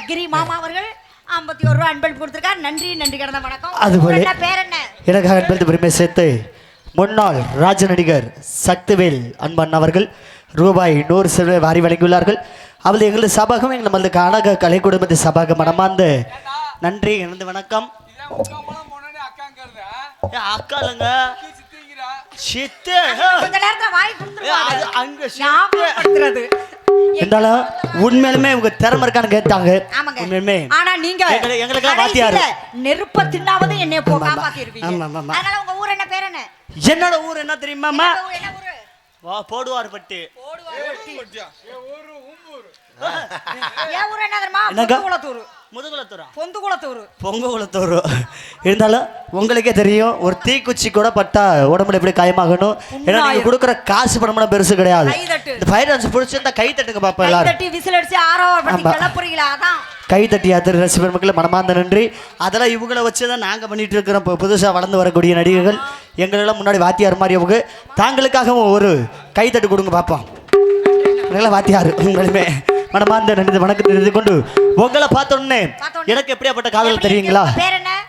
கிரி மாமா அவர்கள் ஐம்பத்தி ஒரு ரூபா அன்பளிப்பு கொடுத்துருக்கார். நன்றி நன்றி கடந்த வணக்கம். அது உங்க ஊர் போல- என்ன பேர் என்ன? எனக்காக அன்பளித்து பெருமை சேர்த்து முன்னாள் ராஜ நடிகர் சக்திவேல் அன்பன் அவர்கள் ரூபாய் நூறு செல்வ வாரி வழங்கியுள்ளார்கள். அவள் எங்களது சபாகம் எங்கள் நமது கானக கலை குடும்பத்து சபாகம் மனமார்ந்த நன்றி எனது வணக்கம். அக்கா இல்லைங்க? சித்து கொஞ்ச நேரத்துல வாய் கொடுத்துருவாங்க அது அங்க இருந்தாலும் உண்மையிலுமே உங்க திறமை இருக்கான்னு கேட்டாங்க. ஆமாங்க. உண்மையிலுமே. ஆனா நீங்க எங்களை- எங்களுக்கெல்லாம் கடைசியில வாத்தியாரு. நெருப்ப தின்னாவது என்னைய போ ஆமா, ஆமா. காப்பாத்திருவீங்க. ஆமா, ஆமா, ஆமா. அதனால உங்க ஊர் என்ன பேர் என்ன? என்னோட ஊர் என்ன ஊரு வா போடுவார் பட்டு. என் ஊரு, உன் ஊரு. என் ஊர் என்ன தெரியுமா? என்னக்கா? பொந்துகுளத்தூர் முதுகுலத்துறா பொந்துகுளத்தூர் பொங்க குளத்தூர் இருந்தாலும் உங்களுக்கே தெரியும் ஒரு தீக்குச்சி கூட பட்டா உடம்புல எப்படி காயமாகணும். ஏன்னா நீங்க. கொடுக்குற காசு பணம்னா பெருசு கிடையாது. கைதட்டு. இந்த ஃபயர் டான்ஸ் பிடிச்சிருந்தா கை தட்டுங்க பாப்பா கை எல்லாரும். தட்டி விசில் அடிச்சு ஆரவாரப்பட்டி ஆமா. கிளப்புறீங்களா? அதான். கை தட்டி யாத்திரை ரசி பெருமக்கள் மனமார்ந்த நன்றி. அதெல்லாம் இவங்கள வச்சு தான் நாங்கள் பண்ணிட்டு இருக்கிறோம். இப்போ புதுசாக வளர்ந்து வரக்கூடிய நடிகர்கள். எங்களெல்லாம் முன்னாடி வாத்தியார் மாதிரி அவங்க. தாங்களுக்காகவும் ஒரு கை தட்டு கொடுங்க பார்ப்போம் எங்களாம் வாத்தியார் உங்களுமே. மனமார்ந்த நன்றி வணக்கத்தை தெரிந்து கொண்டு உங்களை பார்த்தோன்னே. எனக்கு எப்படியாப்பட்ட காதல் தெரியுங்களா?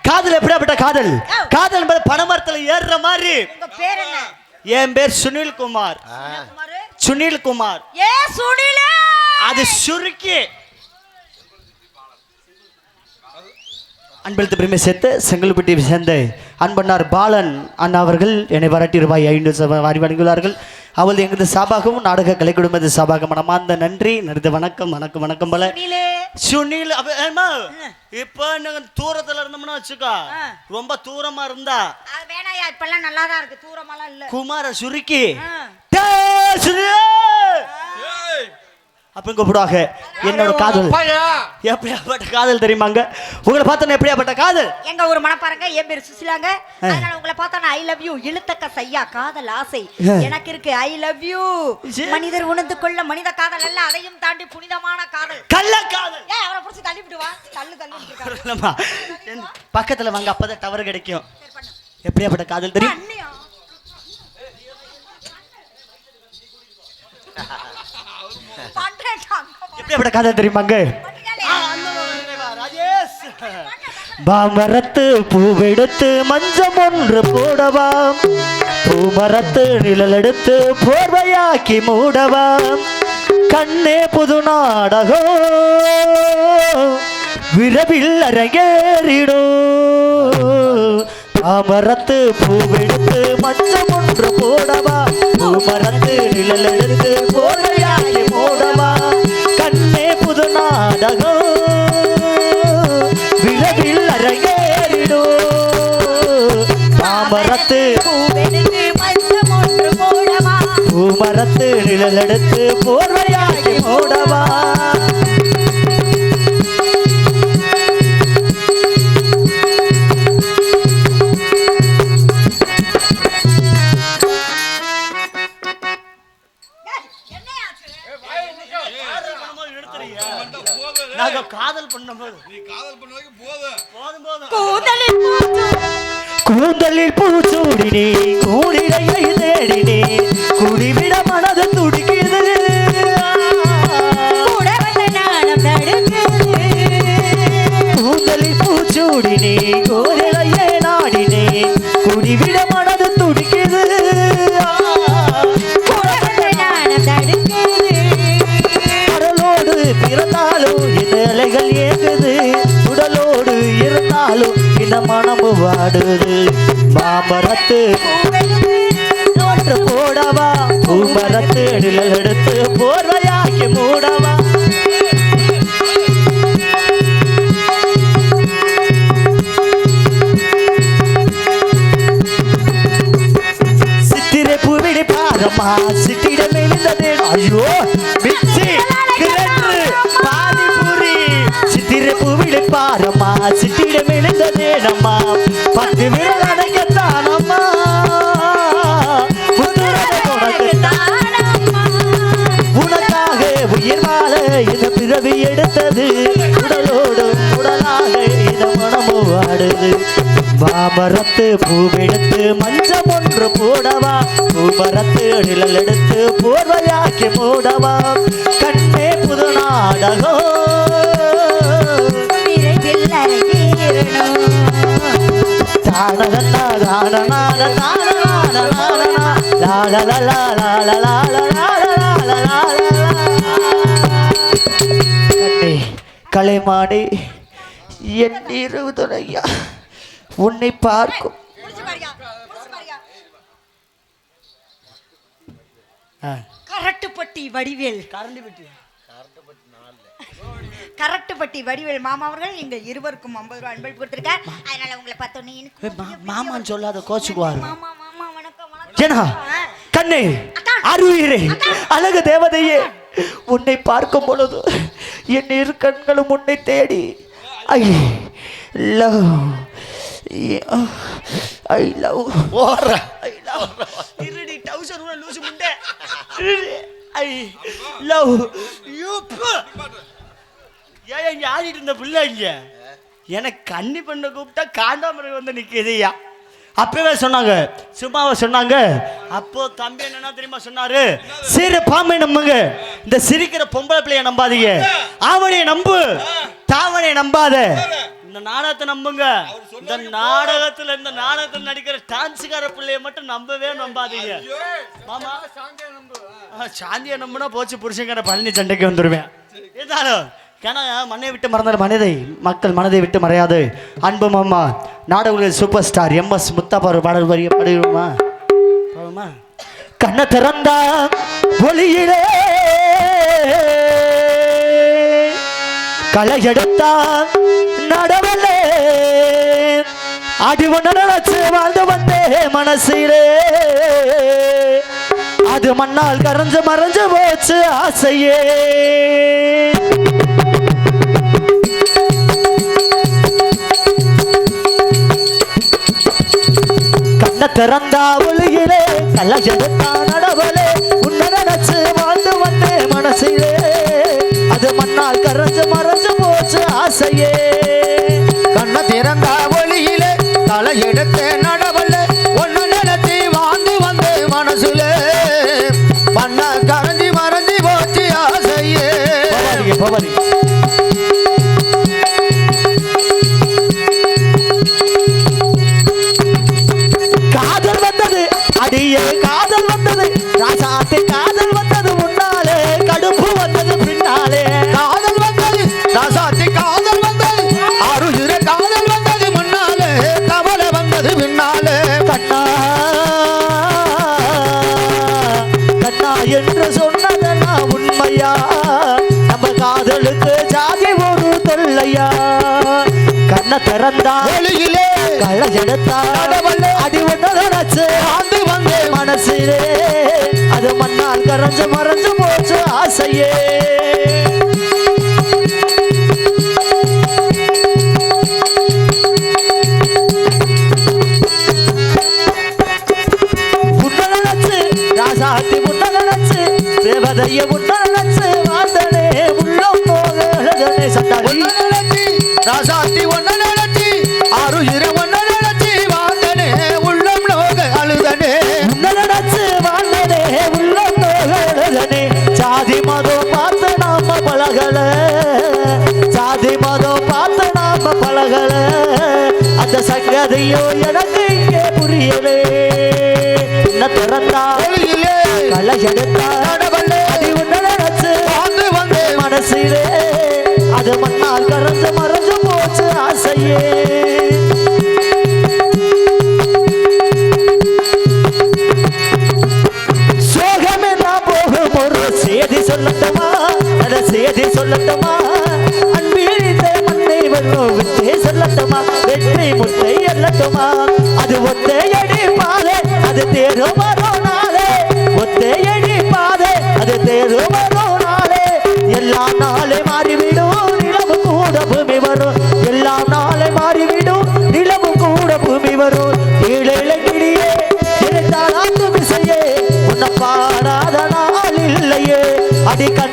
காதல் எப்படியாப்பட்ட காதல். காதல் என்பது பணமரத்துல ஏறுற மாதிரி. என் பேர் சுனில் குமார்? சுனில்! குமார் அது சுருக்கி. அன்பளித்து பெருமை சேர்த்து செங்கல்பட்டி சேர்ந்த அன்பண்ணார் பாலன் அண்ணா அவர்கள் என்னை பாராட்டி ரூபாய் ஐநூறு வாரி வழங்கியுள்ளார்கள் அவள் எங்களது சாபாகவும் நாடக கலை குடும்பத்து சாபாக மனமார்ந்த நன்றி நன்றி வணக்கம் வணக்கம் வணக்கம் போல. சுனிலே. இப்போ நாங்க தூரத்துல இருந்தோம்னா வச்சுக்கோ. ரொம்ப தூரமா இருந்தா. அது வேணாயா இப்பெல்லாம் நல்லா தான் இருக்கு. தூரமாலாம் இல்ல. குமார சுருக்கி. அப்படின்னு கூப்பிடுவாங்க என்னோட காதல்? எப்படியாப்பட்ட காதல் தெரியுமாங்க உங்களை பார்த்தோன்னா எப்படியாப்பட்ட காதல்? எங்க ஒரு மனப்பாருங்க என் பேர் சுசிலாங்க. அதனால உங்களை பார்த்தா ஐ லவ் யூ இழுத்தக்க சையா காதல் ஆசை. எனக்கு இருக்கு ஐ லவ் யூ. மனிதர் உணர்ந்து கொள்ள மனித காதல் அல்ல அதையும் தாண்டி புனிதமான காதல். கள்ள காதல். ஏன் அவரை புடிச்சு தள்ளி விடுவா தள்ளு தள்ளி பக்கத்துல வாங்க அப்பதான் டவர் கிடைக்கும். எப்படியாப்பட்ட காதல் தெரியும்? பண்றேன் எப்படியாப்பட்ட காதல் தெரியுமாங்க பாமரத்து பூவெடுத்து மஞ்சம் ஒன்று போடவாம் பூமரத்து நிழல் எடுத்து போர்வையாக்கி மூடவாம் கண்ணே புது நாடகம் விரவில் அரங்கேறிடும் பாமரத்து பூவெடுத்து மஞ்சம் ஒன்று போடவா? பூமரத்து நிழல் எடுத்து போர்வையாக்கி மூடவா கண்ணே புது நாடகம் விரைவில் அரங்கேறிடும் தாமரத்து பூமரத்து நிழல் எடுத்து போர்வையாகி மூடவா கூந்தலில் பூச்சு கூந்தலில் பூச்சூடினே கூடிடையை தேடினே. வாடுது. மாமரத்து போடவா பூமரத்து நிழல் எடுத்து போர்வையாக்கி மூடவா. சித்திரை பூவிடி எழுந்தது ஐயோ சித்திரை பாரம்மா சித்திரம் பிறவி எடுத்தது. உடலோடு உடலாக இந்த மனமோ வாடுது. மாமரத்து பூவெடுத்து மஞ்சம் ஒன்று போடவா. பூமரத்து நிழல் எடுத்து போர்வையாக்கி மூடவா கண்ணே புது நாடகம். தானதன்னா தானநாத தானநாத லாலலலா லாலலால லாலலால. கலைமானே என் இருதுரையா உன்னை பார்க்கும். கரட்டுப்பட்டி வடிவேல். கரண்டி பெட்டி கரட்டுப்பட்டி வடிவேல் மாமா அவர்கள் எங்க இருவருக்கும் ஐம்பது ரூபாய் அன்பளிப்பு கொடுத்திருக்கார். அதனால உங்களை பார்த்தோன்னே மாமான்னு சொல்லாத கோச்சுக்குவாரு. மாமா மாமா வணக்கம் வணக்கம். ஏனா ஆ. கண்ணே அருயிரே அழகு தேவதையே உன்னை பார்க்கும் பொழுது என் இரு கண்களும் உன்னை தேடி. I love. I love. ஓடுற. I love. இருடி டவுசர் கூட லூசு முண்டை. ஐ லவ். யூ ஏன் இங்க ஆடிட்டு இருந்த பிள்ளை இங்க எனக்கு கன்னி பண்ண கூப்பிட்டா காண்டாமரை வந்து நிற்கிதுயா அப்பவே சொன்னாங்க. சும்மாவை சொன்னாங்க? அப்போ தம்பி என்னன்னா தெரியுமா சொன்னாரு? சிறு பாம்பை நம்புங்க. இந்த சிரிக்கிற பொம்பளை பிள்ளைய நம்பாதீங்க. ஆவணியை நம்பு. தாவணியை நம்பாத. இந்த நாடகத்தை நம்புங்க. இந்த நாடகத்துல இந்த நாடகத்தில் நடிக்கிற டான்ஸுக்கார பிள்ளைய மட்டும் நம்பவே நம்பாதீங்க. மாமா சாந்தியை நம்புனா போச்சு. புருஷங்கிற பழனி சண்டைக்கு வந்துடுவேன் இருந்தாலும் ஏன்னா மண்ணை விட்டு மறந்தால் மனிதை. மக்கள் மனதை விட்டு மறையாது. அன்பு மாமா நாடக super star M S Muthappa பாடல் வரிய பாடுவோமா பாடுமா? கண்ணை திறந்தா ஒளியிலே. களை எடுத்தா நடவலே அடி ஒன்று நினைச்சு வாழ்ந்து வந்தே மனசிலே. அது மண்ணால் கரைஞ்சு மறைஞ்சு போச்சு ஆசையே. திறந்தா ஒளியிலே கள்ள எடுத்தா நடவலே உன்னை நினைச்சு வாழ்ந்து வந்தே மனசிலே. அது மண்ணால் கரைஞ்சு மறைஞ்சு போச்சு ஆசையே. கண்ண திறந்தா ஒளியிலே தலை எடுத்தேன் கண்ணை திறந்தா? ஒளியிலே களை எடுத்தா அடி ஒன்று வாழ்ந்து வந்து. மனசிலே. அது மண்ணால் கரைஞ்சு மறைஞ்சு போச்சு ஆசையே. ராசாத்தி உன்னை நினைச்சு தேவதைய உன்னை நினைச்சு வாழ்ந்தனே உள்ளம் போக. அழகனே சட்டாளி பழகல. அந்த சங்கதியோ எனக்கு இங்கே புரியலே என்ன திறந்தா களை எடுத்தா அடி உன்னை நினைச்சு வந்து மனசிலே. அது மண்ணால் கரைஞ்சு மறைஞ்சு போச்சு ஆசையே. சோகமே நான் போகும் ஒரு செய்தி சொல்லட்டுமா? அந்த செய்தி சொல்லட்டுமா? வெற்றி முட்டை எல்லட்டுமா அது ஒத்தையடி பாதை அது தேரும் வரும் நாளே ஒத்தையடி பாதை அது தேரும் வரும் நாளே எல்லா நாளே மாறிவிடும் நிலவு கூட பூமி வரும். எல்லா நாளே மாறிவிடும் நிலவு கூட பூமி வரும். கீழே கிளியே இருந்தாலும் விசையே உன்னை பாராத நாள் இல்லையே. அடிக்க